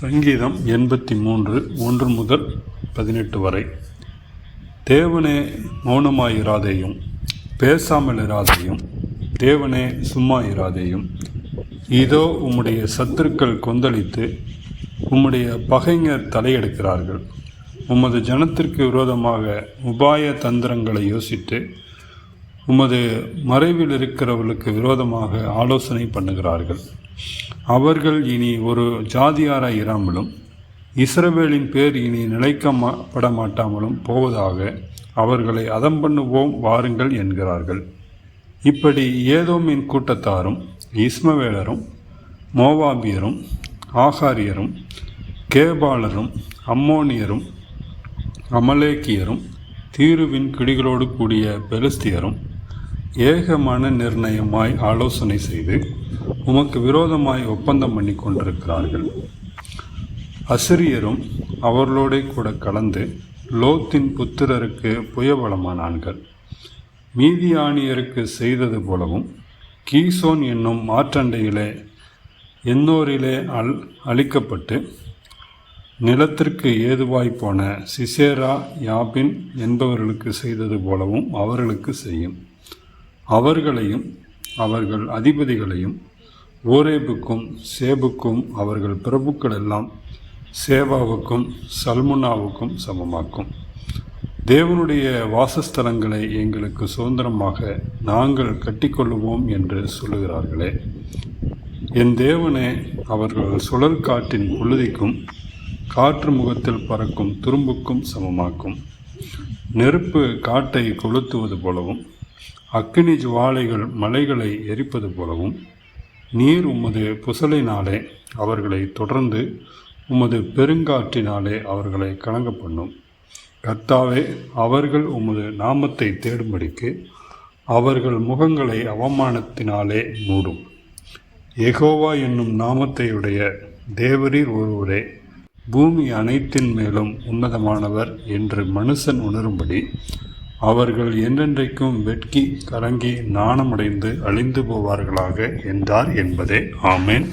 சங்கீதம் எண்பத்தி மூன்று ஒன்று முதல் பதினெட்டு வரை. தேவனே மௌனமாயிராதேயும் பேசாமல் இராதையும் தேவனே சும்மா இராதேயும் இதோ உம்முடைய சத்துருக்கள் கொந்தளித்து உம்முடைய பகைஞர் தலையெடுக்கிறார்கள். உமது ஜனத்திற்கு விரோதமாக உபாய தந்திரங்களை யோசித்து உமது மறைவில் இருக்கிறவர்களுக்கு விரோதமாக ஆலோசனை பண்ணுகிறார்கள். அவர்கள் இனி ஒரு ஜாதியாராய் இராமலும் இஸ்ரவேலின் பேர் இனி நிலைக்கப்பட மாட்டாமலும் போவதாக அவர்களை அதம் பண்ணுவோம் வாருங்கள் என்கிறார்கள். இப்படி ஏதோமின் கூட்டத்தாரும் இஸ்மவேலரும் மோவாபியரும் ஆகாரியரும் கேபாலரும் அம்மோனியரும் அமலேக்கியரும் தீருவின் கிடிகளோடு கூடிய பெலிஸ்தியரும் ஏக மன நிர்ணயமாய் ஆலோசனை செய்து உமக்கு விரோதமாய் ஒப்பந்தம் பண்ணி கொண்டிருக்கிறார்கள் அசிரியரும் அவர்களோட கூட கலந்து லோத்தின் புத்திரருக்கு புயபலமானான்கள் மீதியானியருக்கு செய்தது போலவும் கீசோன் என்னும் மாற்றண்டையிலே எண்ணோரிலே அல் அழிக்கப்பட்டு நிலத்திற்கு ஏதுவாய் போன சிசேரா யாபின் என்பவர்களுக்கு செய்தது போலவும் அவர்களுக்கு செய்யும். அவர்களையும் அவர்கள் அதிபதிகளையும் ஓரேபுக்கும் சேபுக்கும் அவர்கள் பிரபுக்கள் எல்லாம் சேவாவுக்கும் சல்முனாவுக்கும் சமமாக்கும். தேவனுடைய வாசஸ்தலங்களை எங்களுக்கு சுதந்திரமாக நாங்கள் கட்டிக்கொள்ளுவோம் என்று சொல்லுகிறார்களே. என் தேவனே அவர்கள் சுழல் காற்றின் புழுதிக்கும் காற்று முகத்தில் பறக்கும் துரும்புக்கும் சமமாக்கும். நெருப்பு காட்டை கொளுத்துவது போலவும் அக்கினி ஜுவாலைகள் மலைகளை எரிப்பது போலவும் நீர் உமது புசலினாலே அவர்களை தொடர்ந்து உமது பெருங்காற்றினாலே அவர்களை கலங்க பண்ணும் கத்தாவே அவர்கள் உமது நாமத்தை தேடும்படிக்கு அவர்கள் முகங்களை அவமானத்தினாலே மூடும். எகோவா என்னும் நாமத்தையுடைய தேவரீர் ஒருவரே பூமி அனைத்தின் மேலும் உன்னதமானவர் என்று மனுஷன் உணரும்படி அவர்கள் என்றென்றைக்கும் வெட்கி கலங்கி நாணமடைந்து அழிந்து போவார்களாக என்றார் என்பதே. ஆமேன்.